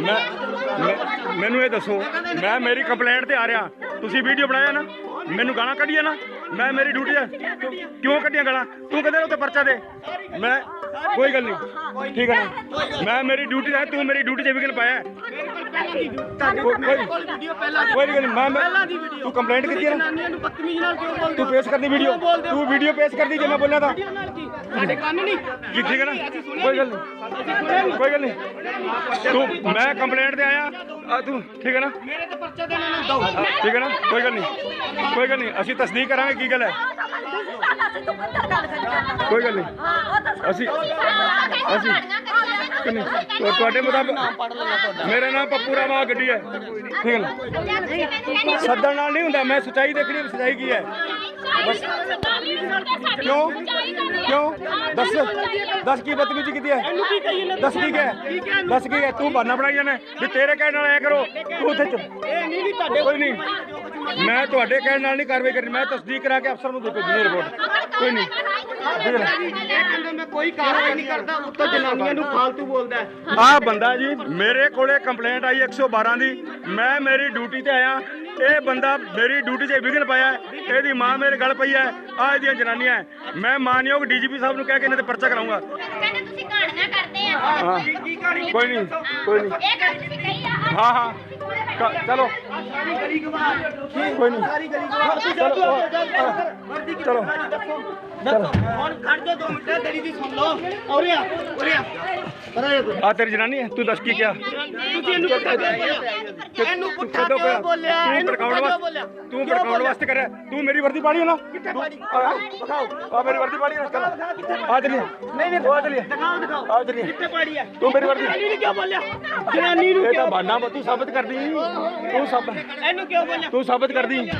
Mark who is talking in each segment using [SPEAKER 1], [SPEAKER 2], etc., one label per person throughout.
[SPEAKER 1] ਮੈਂ ਮੈਨੂੰ ਇਹ ਦੱਸੋ, ਮੈਂ ਮੇਰੀ ਕੰਪਲੇਂਟ ਤੇ ਆ ਰਿਹਾ। ਤੁਸੀਂ ਵੀਡੀਓ ਬਣਾਇਆ ਨਾ, ਮੈਨੂੰ ਗਾਲਾਂ ਕੱਢੀਆਂ ਨਾ, ਮੈਂ ਮੇਰੀ ਡਿਊਟੀ ਹੈ ਕਿਉਂ- ਕੱਢੀਆਂ ਗਾਲਾਂ? ਤੂੰ ਕਹਿੰਦੇ ਉੱਤੇ ਪਰਚਾ ਦੇ? ਮੈਂ ਕੋਈ ਗੱਲ ਨਹੀਂ। ਠੀਕ ਹੈ ਮੈਂ ਮੇਰੀ ਡਿਊਟੀ ਹੈ ਤੂੰ ਮੇਰੀ ਡਿਊਟੀ 'ਚ ਵਿਗਨ ਪਾਇਆ। ਹੈ। ਕੋਈ ਕੋਈ- ਕੋਈ ਗੱਲ ਨਹੀਂ ਮੈਂ ਤੂੰ ਕੰਪਲੇਂਟ ਕੀਤੀ ਹੈ ਨਾ?
[SPEAKER 2] ਨੂੰ ਬਦਤਮੀਜ਼ ਨਾਲ ਕਿਉਂ ਬੋਲਦੇ
[SPEAKER 1] ਤੂੰ ਪੇਸ਼ ਕਰਦੀ ਵੀਡੀਓ ਤੂੰ ਵੀਡੀਓ ਪੇਸ਼ ਕਰਦੀ ਜੇ ਮੈਂ ਬੋਲਿਆ ਤਾਂ।
[SPEAKER 2] ਨਾਲ ਕੀ? ਸਾਡੇ ਕੰਨ ਨਹੀਂ।
[SPEAKER 1] ਜੀ ਠੀਕ ਹੈ ਨਾ? ਕੋਈ ਗੱਲ ਨਹੀਂ। ਕੋਈ ਗੱਲ ਨਹੀਂ ਤੂੰ ਮੈਂ ਕੰਪਲੇਂਟ ਤੇ ਆਇਆ। ਆ ਤੂੰ ਠੀਕ ਹੈ ਨਾ?
[SPEAKER 2] ਮੇਰੇ ਤੇ ਪਰਚਾ ਦੇਣਾ ਨਾ ਦੋ।
[SPEAKER 1] ਠੀਕ ਹੈ ਨਾ? ਕੋਈ ਗੱਲ ਨਹੀਂ ਕੋਈ ਗੱਲ ਨਹੀਂ ਅਸੀਂ ਤਸਦੀਕ ਕਰਾਂਗੇ ਕੀ ਗੱਲ ਹੈ। ਕੋਈ ਗੱਲ ਨਹੀਂ ਅਸੀਂ ਅਸੀਂ ਕਿੰਨੀ ਤੁ- ਤੁਹਾਡੇ ਮੁਤਾਬਕ ਮੇਰਾ ਨਾਮ ਪੱਪੂ ਰਾਮਾ ਗੱਡੀ ਹੈ। ਠੀਕ ਹੈ ਨਾ? ਸੱਦਣ ਨਾਲ ਨਹੀਂ ਹੁੰਦਾ ਮੈਂ ਸੱਚਾਈ ਦੇਖਣੀ ਹੈ, ਸੱਚਾਈ ਕੀ ਹੈ? ਕਿਉਂ? ਕਿਉਂ? ਦੱਸ। ਦੱਸ ਕੀ ਬਦਤਮੀਜ਼ੀ ਕੀਤੀ ਹੈ? ਦੱਸ ਕੀ ਹੈ ਦੱਸ ਕੀ ਹੈ ਤੂੰ ਬਹਾਨਾ ਬਣਾਈ ਜਾਣਾ ਵੀ ਤੇਰੇ ਕਹਿਣ ਨਾਲ ਐ ਕਰੋ ਤੂੰ ਉੱਥੇ ਚੁੱਪ
[SPEAKER 2] ਇਹ ਨਹੀਂ ਵੀ ਤੁਹਾਡੇ
[SPEAKER 1] ਕੋਈ ਨਹੀਂ। ਮੈਂ ਤੁਹਾਡੇ ਕਹਿਣ ਨਾਲ ਨਹੀਂ ਕਾਰਵਾਈ ਕਰਨੀ ਮੈਂ ਤਸਦੀਕ ਕਰਾ ਕੇ ਅਫਸਰ ਨੂੰ ਦੇ ਭੇਜਣੀ ਰਿਪੋਰਟ ਕੋਈ ਨਹੀਂ?
[SPEAKER 2] ਇਹ ਕਹਿੰਦੇ ਮੈਂ ਕੋਈ ਕਾਰਵਾਈ ਨਹੀਂ ਕਰਦਾ ਉੱਤੋਂ ਜਨਾਨੀਆਂ ਨੂੰ ਫਾਲਤੂ ਬੋਲਦਾ ਹੈ।
[SPEAKER 1] ਆਹ ਬੰਦਾ ਜੀ ਮੇਰੇ ਕੋਲੇ ਕੰਪਲੇਂਟ ਆਈ 112 ਦੀ। ਮੈਂ ਮੇਰੀ ਡਿਊਟੀ ਤੇ ਆਇਆ ਇਹ ਬੰਦਾ ਮੇਰੀ ਡਿਊਟੀ 'ਚ ਵਿਘਨ ਪਾਇਆ ਹੈ। ਇਹਦੀ ਮਾਂ ਮੇਰੇ ਗਲ ਪਈ ਹੈ ਆਹ ਇਹਦੀਆਂ ਜਨਾਨੀਆਂ ਹੈ। ਮੈਂ ਮਾਨਯੋਗ ਡੀਜੀਪੀ ਸਾਹਿਬ ਨੂੰ ਕਹਿ ਕੇ ਇਹਨਾਂ ਤੇ ਪਰਚਾ ਕਰਾਉਂਗਾ
[SPEAKER 3] ਕਹਿੰਦੇ ਤੁਸੀਂ ਕਹਾਣੀਆਂ ਕਰਦੇ ਆ।
[SPEAKER 1] ਹਾਂ
[SPEAKER 2] ਕੀ ਕਹਾਣੀ
[SPEAKER 1] ਕੋਈ ਨਹੀਂ ਕੋਈ ਨਹੀਂ।
[SPEAKER 3] ਇਹ ਗੱਲ ਤੁਸੀਂ ਕਹੀ ਆ
[SPEAKER 1] ਹਾਂ ਹਾਂ। ਚਲੋ। ਕੋਈ ਨਹੀਂ।
[SPEAKER 2] ਸਾਰੀ ਗਲੀ ਗਵਾਹ। ਤੂੰ ਚੱਲ ਤੂੰ ਵਰਦੀ
[SPEAKER 1] ਚਲੋ।
[SPEAKER 2] ਚਲੋ। ਹੁਣ ਖੜ ਜਾ ਦੋ ਮਿੰਟ ਤੇਰੀ ਦੀ ਸੁਣ ਲਓ। ਔਰੇ ਆ ਔਰੇ ਆ। ਪਰੇ ਤੂੰ।
[SPEAKER 1] ਆ ਤੇਰੀ ਜਨਾਨੀ ਹੈ ਤੂੰ ਦੱਸ ਕੀ ਕਿਹਾ?
[SPEAKER 2] ਤੁਸੀਂ ਇਹਨੂੰ ਇਹਨੂੰ ਪੁੱਠਾ
[SPEAKER 1] ਕਦੋਂ
[SPEAKER 2] ਕਿਉਂ ਬੋਲਿਆ?
[SPEAKER 1] ਤੂੰ
[SPEAKER 2] ਇਹਨੂੰ
[SPEAKER 1] ਭੜਕਾਉਣ
[SPEAKER 2] ਪੁੱਠਾ ਕਿਉਂ
[SPEAKER 1] ਵਾਸਤੇ
[SPEAKER 2] ਬੋਲਿਆ?
[SPEAKER 1] ਤੂੰ ਭੜਕਾਉਣ ਵਾਸਤੇ ਕਰਿਆ? ਤੂੰ ਮੇਰੀ ਵਰਦੀ ਪਾੜੀ ਹੈ ਨਾ।
[SPEAKER 2] ਕਿੱਥੇ ਪਾੜੀ?
[SPEAKER 1] ਦਿਖਾਓ। ਆ ਮੇਰੀ ਵਰਦੀ ਪਾੜੀ ਹੈ ਨਾ ਚੱਲ। ਆ ਚਲੀ
[SPEAKER 2] ਨਹੀਂ। ਨਹੀਂ
[SPEAKER 1] ਆ ਚਲੀ
[SPEAKER 2] ਦਿਖਾਓ ਦਿਖਾਓ।
[SPEAKER 1] ਆ ਚਲੀ
[SPEAKER 2] ਕਿੱਥੇ ਪਾੜੀ ਆ?
[SPEAKER 1] ਤੂੰ ਮੇਰੀ ਵਰਦੀ
[SPEAKER 2] ਜਨਾਨੀ ਨੂੰ ਕਿਉਂ ਬੋਲਿਆ? ਜਨਾਨੀ ਨੂੰ
[SPEAKER 1] ਇਹ ਤਾਂ
[SPEAKER 2] ਕਿਉਂ
[SPEAKER 1] ਬਾਨਾ ਤੂੰ ਸਾਬਤ ਕਰਦੀ। ਤੂੰ ਸਾਬਤ
[SPEAKER 2] ਇਹਨੂੰ ਕਿਉਂ ਬੋਲਿਆ?
[SPEAKER 1] ਤੂੰ ਸਾਬਤ ਕਰਦੀ।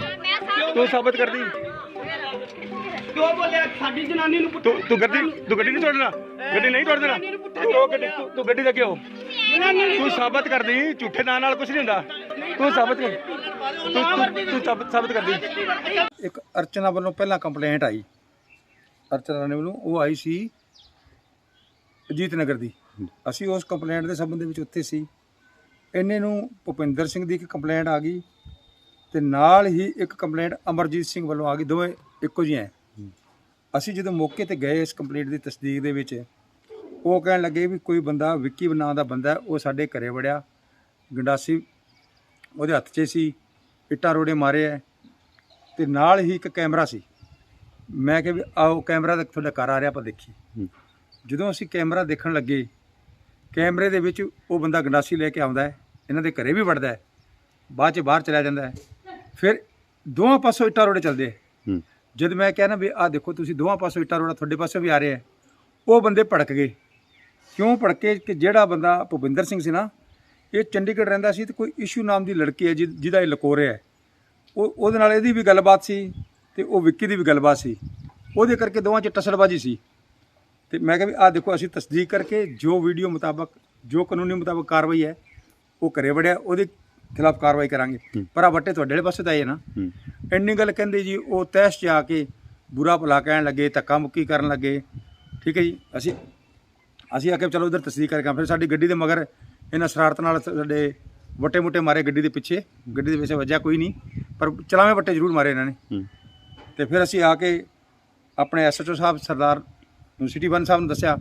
[SPEAKER 1] ਤੂੰ ਸਾਬਤ ਕਰਦੀ।
[SPEAKER 2] ਕਿਉਂ ਬੋਲਿਆ? ਸਾਡੀ ਜਨਾਨੀ ਨੂੰ ਪੁੱਠਾ
[SPEAKER 1] ਤੂੰ ਤੂੰ ਗੱਡੀ ਤੂੰ ਗੱਡੀ ਨਹੀਂ ਤੋੜਨਾ। ਗੱਡੀ ਨਹੀਂ ਤੋੜ ਦੇਣਾ। ਤੂੰ ਗੱਡੀ ਤੂੰ- ਗੱਡੀ ਦੇ
[SPEAKER 2] ਨੂੰ
[SPEAKER 1] ਤੂੰ ਸਾਬਤ ਕਰਦੀ, ਝੂਠੇ ਨਾਂ ਨਾਲ ਕੁਝ ਨਹੀਂ ਹੁੰਦਾ। ਤੂੰ ਸਾਬਤ ਕਰ। ਤੂੰ ਤੂੰ- ਤੂੰ ਸਾਬਤ ਸਾਬਤ ਕਰਦੀ।
[SPEAKER 4] ਇੱਕ ਅਰਚਨਾ ਵੱਲੋਂ ਪਹਿਲਾਂ ਕੰਪਲੇਂਟ ਆਈ। ਅਰਚਨਾ ਰਾਣੀ ਵੱਲੋਂ ਉਹ ਆਈ ਸੀ ਅਜੀਤ ਨਗਰ ਦੀ। ਅਸੀਂ ਉਸ ਕੰਪਲੇਂਟ ਦੇ ਸੰਬੰਧ ਵਿੱਚ ਉੱਥੇ ਸੀ। ਇੰਨੇ ਨੂੰ ਭੁਪਿੰਦਰ ਸਿੰਘ ਦੀ ਇੱਕ ਕੰਪਲੇਂਟ ਆ ਗਈ ਤੇ ਨਾਲ ਹੀ ਇੱਕ ਕੰਪਲੇਂਟ ਅਮਰਜੀਤ ਸਿੰਘ ਵੱਲੋਂ ਆ ਗਈ। ਦੋਵੇਂ ਇੱਕੋ ਜਿਹੀਆਂ। ਹੈ। ਅਸੀਂ ਜਦੋਂ ਮੌਕੇ ਤੇ ਗਏ ਇਸ ਕੰਪਲੇਂਟ ਦੀ ਤਸਦੀਕ ਦੇ ਵਿੱਚ ਉਹ ਕਹਿਣ ਲੱਗੇ ਵੀ ਕੋਈ ਬੰਦਾ ਵਿੱਕੀ ਨਾਂ ਦਾ ਬੰਦਾ ਉਹ ਸਾਡੇ ਘਰੇ ਵੜਿਆ। ਗੰਡਾਸੀ ਉਹਦੇ ਹੱਥ 'ਚ ਸੀ ਇੱਟਾਂ ਰੋੜੇ ਮਾਰੇ ਹੈ ਤੇ ਨਾਲ ਹੀ ਇੱਕ ਕੈਮਰਾ ਸੀ। ਮੈਂ ਕਿਹਾ ਵੀ ਆਓ ਕੈਮਰਾ ਤਾਂ ਤੁਹਾਡਾ ਘਰ ਆ ਰਿਹਾ ਆਪਾਂ ਦੇਖੀਏ। ਜਦੋਂ ਅਸੀਂ ਕੈਮਰਾ ਦੇਖਣ ਲੱਗੇ ਕੈਮਰੇ ਦੇ ਵਿੱਚ ਉਹ ਬੰਦਾ ਗੰਡਾਸੀ ਲੈ ਕੇ ਆਉਂਦਾ ਹੈ ਇਹਨਾਂ ਦੇ ਘਰੇ ਵੀ ਵੜਦਾ ਹੈ ਬਾਅਦ ਚ ਬਾਹਰ ਚਲਾ ਜਾਂਦਾ ਹੈ। ਫਿਰ ਦੋਵਾਂ ਪਾਸੋਂ ਇੱਟਾਂ ਰੋੜੇ ਚੱਲਦੇ ਜਦ ਮੈਂ ਕਿਹਾ ਨਾ ਵੀ ਆਹ ਦੇਖੋ ਤੁਸੀਂ ਦੋਵਾਂ ਪਾਸੋਂ ਇੱਟਾਂ ਰੋੜਾ ਤੁਹਾਡੇ ਪਾਸੋਂ ਵੀ ਆ ਰਿਹਾ ਹੈ ਉਹ ਬੰਦੇ ਭੜਕ ਗਏ। ਕਿਉਂ ਭੜਕੇ ਕਿ ਜਿਹੜਾ ਬੰਦਾ ਭੁਪਿੰਦਰ ਸਿੰਘ ਸੀ ਨਾ ਇਹ ਚੰਡੀਗੜ੍ਹ ਰਹਿੰਦਾ ਸੀ ਤੇ ਕੋਈ ਇਸ਼ੂ ਨਾਮ ਦੀ ਲੜਕੀ ਹੈ ਜਿਹ- ਜਿਹਦਾ ਇਹ ਲਕੋ ਰਿਹਾ ਹੈ। ਉਹ ਉਹਦੇ ਨਾਲ ਇਹਦੀ ਵੀ ਗੱਲਬਾਤ ਸੀ ਤੇ ਉਹ ਵਿੱਕੀ ਦੀ ਵੀ ਗੱਲਬਾਤ ਸੀ। ਉਹਦੇ ਕਰਕੇ ਦੋਵਾਂ 'ਚ ਟਸਲਬਾਜੀ ਸੀ। ਤੇ ਮੈਂ ਕਿਹਾ ਵੀ ਆਹ ਦੇਖੋ ਅਸੀਂ ਤਸਦੀਕ ਕਰਕੇ ਜੋ ਵੀਡੀਓ ਮੁਤਾਬਕ ਜੋ ਕਾਨੂੰਨੀ ਮੁਤਾਬਕ ਕਾਰਵਾਈ ਹੈ ਉਹ ਘਰੇ ਵੜਿਆ ਉਹਦੇ ਖਿਲਾਫ ਕਾਰਵਾਈ ਕਰਾਂਗੇ। ਪਰ ਆ ਵੱਟੇ ਤੁਹਾਡੇ ਵਾਲੇ ਪਾਸੇ ਤਾਂ ਆਏ ਨਾ। ਇੰਨੀ ਗੱਲ ਕਹਿੰਦੇ ਜੀ ਉਹ ਤੈਸ਼ 'ਚ ਆ ਕੇ ਬੁਰਾ ਭਲਾ ਕਹਿਣ ਲੱਗੇ ਧੱਕਾ ਮੁੱਕੀ ਕਰਨ ਲੱਗੇ। ਠੀਕ ਹੈ ਜੀ ਅਸੀਂ ਅਸੀਂ ਆ ਕੇ ਚਲੋ ਉਧਰ ਤਸਦੀਕ ਕਰਕੇ ਆਏ। ਫਿਰ ਸਾਡੀ ਗੱਡੀ ਦੇ ਮਗਰ ਇਹਨਾਂ ਸ਼ਰਾਰਤ ਨਾਲ ਸਾਡੇ ਵੱਟੇ ਮੁੱਟੇ ਮਾਰੇ ਗੱਡੀ ਦੇ ਪਿੱਛੇ। ਗੱਡੀ ਦੇ ਵਿੱਚ ਵੱਜਿਆ ਕੋਈ ਨਹੀਂ ਪਰ ਚਲਾਵੇਂ ਵੱਟੇ ਜ਼ਰੂਰ ਮਾਰੇ ਇਹਨਾਂ ਨੇ। ਤੇ ਫਿਰ ਅਸੀਂ ਆ ਕੇ ਆਪਣੇ ਐਸਐਚਓ ਸਾਹਿਬ ਸਰਦਾਰ ਨੂੰ ਸਿਟੀ ਵਨ ਸਾਹਿਬ ਨੂੰ ਦੱਸਿਆ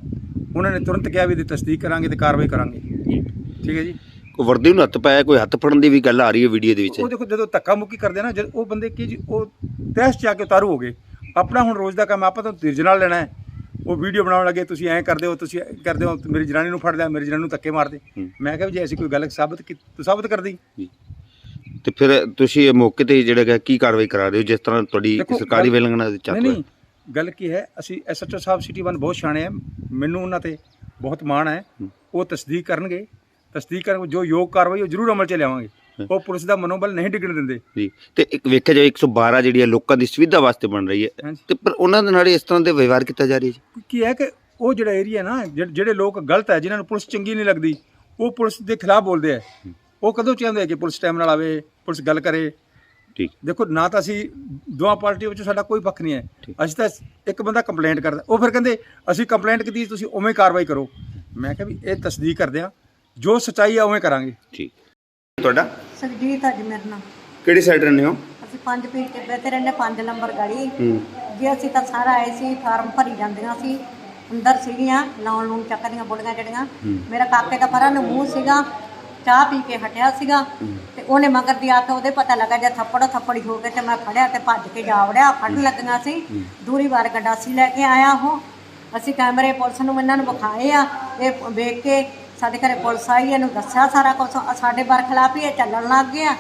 [SPEAKER 4] ਉਹਨਾਂ ਨੇ ਤੁਰੰਤ ਕਿਹਾ ਵੀ ਇਹਦੀ ਤਸਦੀਕ ਕਰਾਂਗੇ ਤੇ ਕਾਰਵਾਈ ਕਰਾਂਗੇ। ਠੀਕ ਹੈ ਜੀ?
[SPEAKER 5] ਕੋਈ ਵਰਦੀ ਨੂੰ ਹੱਥ ਪਾਇਆ ਕੋਈ ਹੱਥ ਫੜਨ ਦੀ ਵੀ ਗੱਲ ਆ ਰਹੀ ਹੈ ਵੀਡੀਓ ਦੇ ਵਿੱਚ।
[SPEAKER 4] ਉਹ ਦੇਖੋ ਜਦੋਂ ਧੱਕਾ ਮੁੱਕੀ ਕਰਦੇ ਆ ਨਾ ਜਦ ਉਹ ਬੰਦੇ ਕੀ ਜੀ ਉਹ ਤੈਸ਼ ਚ ਆ ਕੇ ਉਤਾਰੂ ਹੋ ਗਏ ਆਪਣਾ ਹੁਣ ਰੋਜ਼ ਦਾ ਕੰਮ ਆਪਾਂ ਤਾਂ ਧੀਰਜ ਨਾਲ ਲੈਣਾ ਹੈ। ਉਹ ਵੀਡੀਓ ਬਣਾਉਣ ਲੱਗੇ ਤੁਸੀਂ ਐਂ ਕਰਦੇ ਹੋ ਤੁਸੀਂ ਐਂ ਕਰਦੇ ਹੋ ਮੇਰੀ ਜਨਾਨੀ ਨੂੰ ਫੜ ਲਿਆ ਮੇਰੀ ਜਨਾਨੀ ਨੂੰ ਧੱਕੇ ਮਾਰਦੇ ਮੈਂ ਕਿਹਾ ਵੀ ਜੇ ਐਸੀ ਕੋਈ ਗੱਲ ਸਾਬਤ ਕੀ ਤੂੰ ਸਾਬਤ ਕਰਦੀ
[SPEAKER 5] ਤੇ ਫਿਰ ਤੁਸੀਂ ਇਹ ਮੌਕੇ ਤੇ ਜਿਹੜਾ ਹੈਗਾ ਕੀ ਕਾਰਵਾਈ ਕਰਾ ਰਹੇ ਹੋ ਜਿਸ ਤਰ੍ਹਾਂ ਤੁਹਾਡੀ
[SPEAKER 4] ਦੇਖੋ,
[SPEAKER 5] ਸਰਕਾਰੀ
[SPEAKER 4] ਗੱਲ-
[SPEAKER 5] ਵੇਲੰਗਣਾ ਦੇ
[SPEAKER 4] ਨਹੀਂ ਨਹੀਂ ਗੱਲ ਕੀ ਹੈ ਅਸੀਂ ਐਸਐਚਓ ਸਾਹਿਬ ਸਿਟੀ ਵਨ ਬਹੁਤ ਸਿਆਣੇ ਆ ਮੈਨੂੰ ਉਹਨਾਂ ਤੇ ਬਹੁਤ ਮਾਣ ਹੈ। ਉਹ ਤਸਦੀਕ ਕਰਨਗੇ ਤਸਦੀਕ ਕਰਨ ਜੋ ਯੋਗ ਕਾਰਵਾਈ ਉਹ ਜ਼ਰੂਰ ਅਮਲ ਚ ਲਿਆਵਾਂਗੇ। ਉਹ ਪੁਲਿਸ ਦਾ ਮਨੋਬਲ ਨਹੀਂ ਡਿੱਗਣ ਦਿੰਦੇ।
[SPEAKER 5] ਜੀ। ਤੇ ਇੱਕ ਵੇਖਿਆ ਜਾਏ 112 ਜਿਹੜੀ ਹੈ ਲੋਕਾਂ ਦੀ ਸੁਵਿਧਾ ਵਾਸਤੇ ਬਣ ਰਹੀ ਹੈ। ਤੇ ਪਰ ਉਹਨਾਂ ਦੇ ਨਾਲ ਇਸ ਤਰ੍ਹਾਂ ਦੇ ਵਿਵਹਾਰ ਕੀਤਾ ਜਾ ਰਿਹਾ ਜੀ?
[SPEAKER 4] ਕੀ ਹੈ ਕਿ ਉਹ ਜਿਹੜਾ ਏਰੀਆ ਨਾ ਜਿਹ- ਜਿਹੜੇ ਲੋਕ ਗਲਤ ਹੈ ਜਿਨ੍ਹਾਂ ਨੂੰ ਪੁਲਿਸ ਚੰਗੀ ਨਹੀਂ ਲੱਗਦੀ ਉਹ ਪੁਲਿਸ ਦੇ ਖਿਲਾਫ ਬੋਲਦੇ ਆ। ਉਹ ਕਦੋਂ ਚਾਹੁੰਦੇ ਆ ਕਿ ਪੁਲਿਸ ਟਾਈਮ ਨਾਲ ਆਵੇ ਪੁਲਿਸ ਗੱਲ ਕਰੇ?
[SPEAKER 5] ਠੀਕ।
[SPEAKER 4] ਦੇਖੋ ਨਾ ਤਾਂ ਅਸੀਂ ਦੋਵਾਂ ਪਾਰਟੀਆਂ ਵਿੱਚ ਸਾਡਾ ਕੋਈ ਪੱਖ ਨਹੀਂ ਹੈ। ਅਸੀਂ ਤਾਂ ਇੱਕ ਬੰਦਾ ਕੰਪਲੇਂਟ ਕਰਦਾ। ਉਹ ਫਿਰ ਕਹਿੰਦੇ ਅਸੀਂ ਕੰਪਲੇਂਟ ਕੀਤੀ ਤੁਸੀਂ ਉਵੇਂ ਕਾਰਵਾਈ ਕਰੋ। ਮੈਂ ਕਿਹਾ ਵੀ ਇਹ ਤਸਦੀਕ ਕਰਦੇ ਆ। ਜੋ ਸਚਾਈ ਆ ਉਵੇਂ ਕਰਾਂਗੇ।
[SPEAKER 5] ਠੀਕ। ਤੁਹਾਡਾ?
[SPEAKER 6] ਸੁਖਜੀਤ ਅੱਜ ਮੇਰੇ ਨਾਲ।
[SPEAKER 5] ਕਿਹੜੀ ਸਾਈਡ ਰਹਿੰਦੇ ਹੋ?
[SPEAKER 6] ਅਸੀਂ ਪੰਜ ਪੀਰ ਕੇ ਬੈਠੇ ਰਹਿੰਦੇ ਪੰਜ ਨੰਬਰ ਗਲੀ।
[SPEAKER 5] ਹੂੰ।
[SPEAKER 6] ਜੇ ਅਸੀਂ ਤਾਂ ਸਾਰਾ ਆਏ ਸੀ ਫਾਰਮ ਭਰੀ ਜਾਂਦੀਆਂ ਸੀ ਅੰਦਰ ਸੀਗੀਆਂ ਲਾਉਣ ਲੂਣ ਚੱਕਰੀਆਂ ਬੁੜੀਆਂ ਜਿਹੜੀਆਂ। ਮੇਰਾ ਕਾਕੇ ਦਾ ਪਰਾਂ ਨੂੰ ਮੂੰਹ ਸੀਗਾ ਚਾਹ ਪੀ ਕੇ ਹਟਿਆ ਸੀਗਾ। ਤੇ ਉਹਨੇ ਮਗਰ ਦੀ ਆ ਕੇ ਉਹਦੇ ਪਤਾ ਲੱਗਾ ਜੇ ਥੱਪੜੋ ਥੱਪੜੀ ਹੋ ਗਏ ਤੇ ਮੈਂ ਫੜਿਆ ਤੇ ਭੱਜ ਕੇ ਜਾ ਵੜਿਆ ਫੜਨ ਲੱਗੀਆਂ ਸੀ। ਦੂਰੀ ਵਾਰ ਗੰਡਾਸੀ ਲੈ ਕੇ ਆਇਆ ਉਹ। ਅਸੀਂ ਕੈਮਰੇ ਪੁਲਿਸ ਨੂੰ ਇਹਨਾਂ ਨੂੰ ਵਿਖਾਏ ਆ ਇਹ ਵੇਖ ਕੇ ਸਾਡੇ ਘਰੇ ਪੁਲਿਸ ਆਈ ਇਹਨੂੰ ਦੱਸਿਆ ਸਾਰਾ ਕੁਝ ਸਾਡੇ ਬਰਖਲਾਫ ਹੀ ਇਹ ਚੱਲਣ ਲੱਗ ਗਿਆ।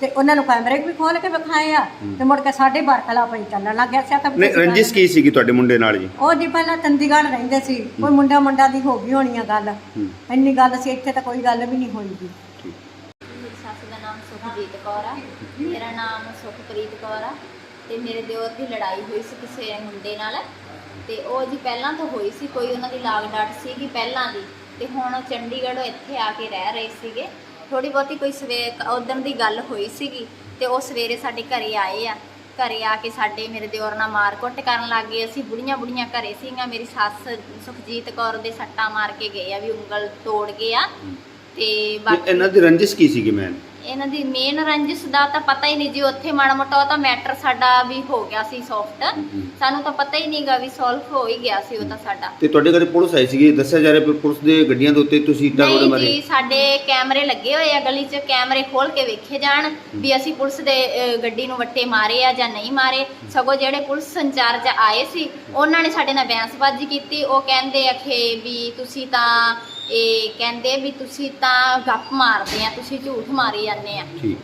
[SPEAKER 6] ਤੇ ਉਹਨਾਂ ਨੂੰ ਕੈਮਰੇ ਵੀ ਖੋਲ ਕੇ ਵਿਖਾਏ ਆ ਤੇ ਮੁੜ ਕੇ ਸਾਡੇ ਬਰਖਲਾਫ ਹੀ ਚੱਲਣ ਲੱਗ ਗਿਆ। ਸੀ ਆਖਿਆ ਵੀ
[SPEAKER 5] ਨਹੀਂ ਰੰਜਿਸ਼ ਕੀ ਸੀਗੀ ਤੁਹਾਡੇ ਮੁੰਡੇ ਨਾਲ ਜੀ?
[SPEAKER 6] ਉਹ ਜੀ ਪਹਿਲਾਂ ਚੰਡੀਗੜ੍ਹ ਰਹਿੰਦੇ ਸੀ। ਕੋਈ ਮੁੰਡਾ ਮੁੰਡਾ ਦੀ ਹੋ ਗਈ ਹੋਣੀ ਆ ਗੱਲ। ਇੰਨੀ ਗੱਲ ਸੀ ਇੱਥੇ ਤਾਂ ਕੋਈ ਗੱਲ ਵੀ ਨਹੀਂ ਹੋਈ ਜੀ।
[SPEAKER 3] ਮੇਰੀ ਸੱਸ ਦਾ ਨਾਮ ਸੁਖਜੀਤ ਕੌਰ ਆ। ਮੇਰਾ ਨਾਮ ਸੁਖਪ੍ਰੀਤ ਕੌਰ ਆ। ਤੇ ਮੇਰੇ ਦਿਓਰ ਦੀ ਲੜਾਈ ਹੋਈ ਸੀ ਕਿਸੇ ਮੁੰਡੇ ਨਾਲ। ਤੇ ਉਹ ਜੀ ਪਹਿਲਾਂ ਤੋਂ ਹੋਈ ਸੀ ਕੋਈ ਉਹਨਾਂ ਦੀ ਲਾਗ ਡਾਟ ਸੀਗੀ ਪਹਿਲਾਂ ਦੀ। ਤੇ ਹੁਣ ਚੰਡੀਗੜ੍ਹ ਇੱਥੇ ਆ ਕੇ ਰਹਿ ਰਹੇ ਸੀਗੇ। ਥੋੜੀ ਬਹੁਤੀ ਕੋਈ ਸਵੇਰ ਉਦੋਂ ਦੀ ਗੱਲ ਹੋਈ ਸੀਗੀ ਤੇ ਉਹ ਸਵੇਰੇ ਸਾਡੇ ਘਰੇ ਆਏ ਆ। ਘਰੇ ਆ ਕੇ ਸਾਡੇ ਮੇਰੇ ਦਿਓਰ ਨਾਲ ਮਾਰ ਕੁੱਟ ਕਰਨ ਲੱਗ ਗਏ। ਅਸੀਂ ਬੁੜੀਆਂ ਬੁੜੀਆਂ ਘਰੇ ਸੀਗੀਆਂ। ਮੇਰੀ ਸੱਸ ਸੁਖਜੀਤ ਕੌਰ ਦੇ ਸੱਟਾਂ ਮਾਰ ਕੇ ਗਏ ਆ ਵੀ ਉਂਗਲ ਤੋੜ ਗਏ ਆ। ਤੇ ਬਾਕੀ
[SPEAKER 5] ਇਹਨਾਂ ਦੀ ਰੰਜਿਸ਼ ਕੀ ਸੀਗੀ ਮੈਨ
[SPEAKER 3] ਇਹਨਾਂ ਦੀ ਮੇਨ ਰੰਜਿਸ਼ ਦਾ ਤਾਂ ਪਤਾ ਹੀ ਨਹੀਂ ਜੀ ਉੱਥੇ ਮਾੜਾ ਮੋਟਾ ਉਹ ਤਾਂ ਮੈਟਰ ਸਾਡਾ ਵੀ ਹੋ ਗਿਆ ਸੀ ਸੌਫਟ ਸਾਨੂੰ ਤਾਂ ਪਤਾ ਹੀ ਨਹੀਂਗਾ ਵੀ ਸੋਲਵ ਹੋ ਹੀ ਗਿਆ ਸੀ ਉਹ ਤਾਂ ਸਾਡਾ।
[SPEAKER 5] ਤੇ ਤੁਹਾਡੇ ਘਰੇ ਪੁਲਿਸ ਆਈ ਸੀਗੀ ਦੱਸਿਆ ਜਾ ਰਿਹਾ ਵੀ ਪੁਲਿਸ ਦੇ ਗੱਡੀਆਂ ਦੇ ਉੱਤੇ ਤੁਸੀਂ ਇੱਟਾਂ ਰੋੜੇ
[SPEAKER 3] ਨਹੀਂ
[SPEAKER 5] ਮਾਰੇ
[SPEAKER 3] ਜੀ ਸਾਡੇ ਕੈਮਰੇ ਲੱਗੇ ਹੋਏ ਆ ਗਲੀ 'ਚ ਕੈਮਰੇ ਖੋਲ ਕੇ ਵੇਖੇ ਜਾਣ ਵੀ ਅਸੀਂ ਪੁਲਿਸ ਦੇ ਅ, ਗੱਡੀ ਨੂੰ ਵੱਟੇ ਮਾਰੇ ਆ ਜਾਂ ਨਹੀਂ ਮਾਰੇ। ਸਗੋਂ ਜਿਹੜੇ ਪੁਲਿਸ ਸੰਚਾਰਜ ਆਏ ਸੀ ਉਹਨਾਂ ਨੇ ਸਾਡੇ ਨਾਲ ਬਿਆਨਬਾਜ਼ੀ ਕੀਤੀ। ਉਹ ਕਹਿੰਦੇ ਅਖੇ ਵੀ ਤੁਸੀਂ ਤਾਂ ਇਹ ਕਹਿੰਦੇ ਵੀ ਤੁਸੀਂ ਤਾਂ ਗੱਪ ਮਾਰਦੇ ਆ ਤੁਸੀਂ ਝੂਠ ਮਾਰੀ ਜਾਂਦੇ ਆ।
[SPEAKER 5] ਠੀਕ।